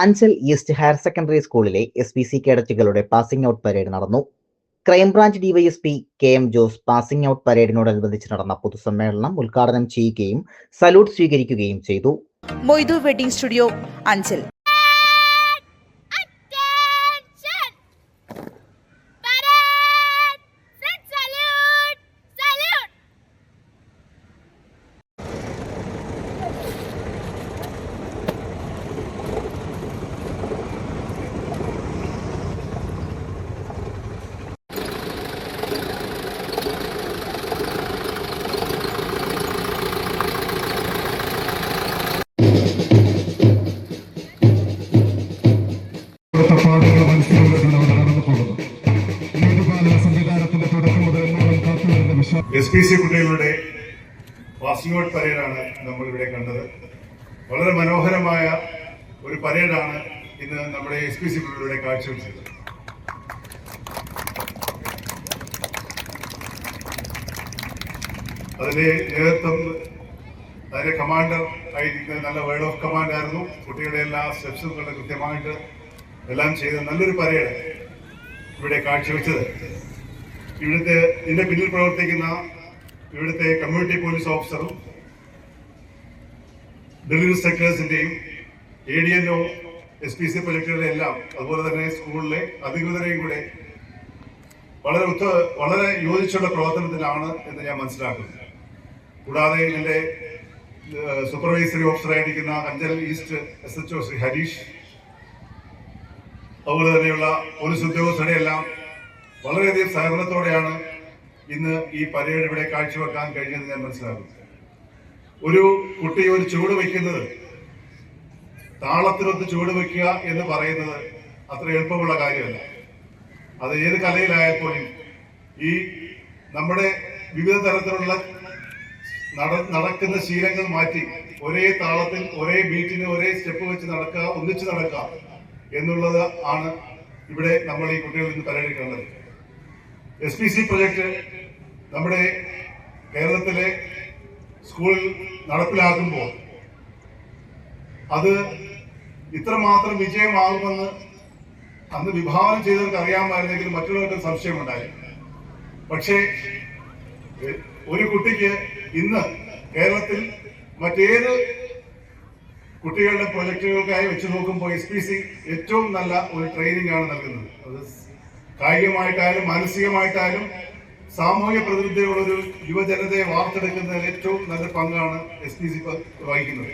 Anchal east higher secondary സ്കൂളിലെ S P C കേഡറ്റുകളുടെ passing out parade നടന്നു. Crime branch DYSP K M Jose passing out പരേഡിനോടനുബന്ധിച്ച് നടന്ന പൊതുസമ്മേളനം ഉദ്ഘാടനം ചെയ്യുകയും സല്യൂട്ട് സ്വീകരിക്കുകയും ചെയ്തു. Moidu wedding studio Anchal. P C കുട്ടികളുടെ പാസിംഗ് ഔട്ട് പരേഡാണ് നമ്മൾ ഇവിടെ കണ്ടത്. വളരെ മനോഹരമായ ഒരു പരേഡാണ് ഇന്ന് നമ്മുടെ എസ് പി സി കുട്ടികളുടെ കാഴ്ചവെച്ചത്. അതിലെ നേതൃത്വം അതിന്റെ കമാൻഡർ ആയിരിക്കുന്ന നല്ല വേർഡ് ഓഫ് കമാൻഡ് ആയിരുന്നു. കുട്ടികളുടെ എല്ലാ സ്റ്റെപ്സും വളരെ കൃത്യമായിട്ട് എല്ലാം ചെയ്ത നല്ലൊരു പരേഡ് ഇവിടെ കാഴ്ചവെച്ചത്. ഇവിടുത്തെ ഇതിന്റെ പിന്നിൽ പ്രവർത്തിക്കുന്ന ഇവിടുത്തെ കമ്മ്യൂണിറ്റി പോലീസ് ഓഫീസറും drill ഇൻസ്ട്രക്ടേഴ്സിന്റെയും A D N O S P C പ്രൊജക്ടുകളുടെ എല്ലാം അതുപോലെ തന്നെ സ്കൂളിലെ അധികൃതരെയും കൂടെ വളരെ ഉത്ത വളരെ യോജിച്ചുള്ള പ്രവർത്തനത്തിലാണ് എന്ന് ഞാൻ മനസ്സിലാക്കുന്നു. കൂടാതെ ഇതിന്റെ supervisory ഓഫീസറായിരിക്കുന്ന Anchal east S H O Shri Harish അതുപോലെ തന്നെയുള്ള പോലീസ് ഉദ്യോഗസ്ഥരുടെ എല്ലാം വളരെയധികം സഹകരണത്തോടെയാണ് ഇന്ന് ഈ പരേഡ് ഇവിടെ കാഴ്ചവെക്കാൻ കഴിഞ്ഞെന്ന് ഞാൻ മനസ്സിലാക്കുന്നു. ഒരു കുട്ടി ഒരു ചുവട് വയ്ക്കുന്നത് താളത്തിനൊത്ത് ചുവട് വയ്ക്കുക എന്ന് പറയുന്നത് അത്ര എളുപ്പമുള്ള കാര്യമല്ല. അത് ഏത് കലയിലായാൽ ഈ നമ്മുടെ വിവിധ തരത്തിലുള്ള നട നടക്കുന്ന ശീലങ്ങൾ മാറ്റി ഒരേ താളത്തിൽ ഒരേ ബീറ്റിന് ഒരേ സ്റ്റെപ്പ് വെച്ച് നടക്കുക ഒന്നിച്ച് നടക്കുക എന്നുള്ളത് ആണ് ഇവിടെ നമ്മൾ ഈ കുട്ടികളിൽ നിന്ന് പരേഡിൽ കണ്ടത് എസ് പി സി പ്രൊജക്ട് നമ്മുടെ കേരളത്തിലെ സ്കൂളിൽ നടപ്പിലാക്കുമ്പോൾ അത് ഇത്രമാത്രം വിജയമാകുമെന്ന് അന്ന് വിഭാവനം ചെയ്തവർക്ക് അറിയാമായിരുന്നെങ്കിൽ മറ്റുള്ളവർക്ക് സംശയമുണ്ടായി പക്ഷേ ഒരു കുട്ടിക്ക് ഇന്ന് കേരളത്തിൽ മറ്റേത് കുട്ടികളുടെ പ്രൊജക്ടുകൾക്കായി വെച്ച് നോക്കുമ്പോൾ എസ് പി സി ഏറ്റവും നല്ല ഒരു ട്രെയിനിങ് ആണ് നൽകുന്നത്. അത് കായികമായിട്ടായാലും മാനസികമായിട്ടായാലും സാമൂഹ്യ പ്രതിബദ്ധതയുള്ള ഒരു യുവജനതയെ വാർത്തെടുക്കുന്നതിൽ ഏറ്റവും നല്ല പങ്കാണ് എസ് പി സി വഹിക്കുന്നത്.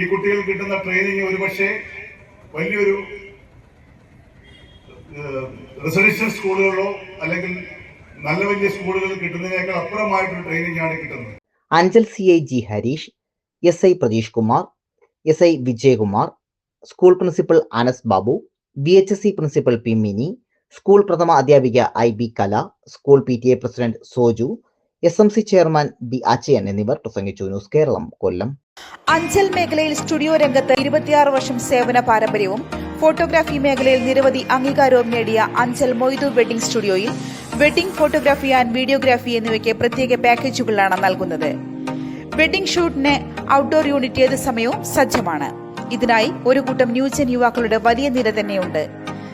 ഈ കുട്ടികൾ കിട്ടുന്ന ട്രെയിനിങ് ഒരുപക്ഷെ വലിയൊരു റെസിഡൻഷ്യൽ സ്കൂളുകളിലോ അല്ലെങ്കിൽ നല്ല വലിയ സ്കൂളുകളിൽ കിട്ടുന്നതിനേക്കാൾ അപ്പുറമായിട്ടൊരു ട്രെയിനിങ് ആണ് കിട്ടുന്നത്. Anchal C I G Harish S I Pratheesh Kumar S I Vijayakumar school principal Anas Babu B H S C principal P Mini school പ്രഥമ അധ്യാപിക I B Kala school P T A president Soju S M C chairman B Achayan എന്നിവർ പ്രസംഗിച്ചു. News Keralam കൊല്ലം. അഞ്ചൽ മേഖലയിൽ studio രംഗത്ത് ഇരുപത്തിയാറ് വർഷം സേവന പാരമ്പര്യവും ഫോട്ടോഗ്രാഫി മേഖലയിൽ നിരവധി അംഗീകാരവും നേടിയ അഞ്ചൽ മൊയ്തു വെഡിംഗ് സ്റ്റുഡിയോയിൽ വെഡിംഗ് ഫോട്ടോഗ്രാഫി ആൻഡ് വീഡിയോഗ്രാഫി എന്നിവയ്ക്ക് പ്രത്യേക പാക്കേജുകളാണ് നൽകുന്നത്. വെഡിംഗ് ഷൂട്ടിന് ഔട്ട്ഡോർ യൂണിറ്റ് ഏത് സമയവും സജ്ജമാണ്. ഇതിനായി ഒരു കൂട്ടം ന്യൂജൻ യുവാക്കളുടെ വലിയ നിര തന്നെയുണ്ട്.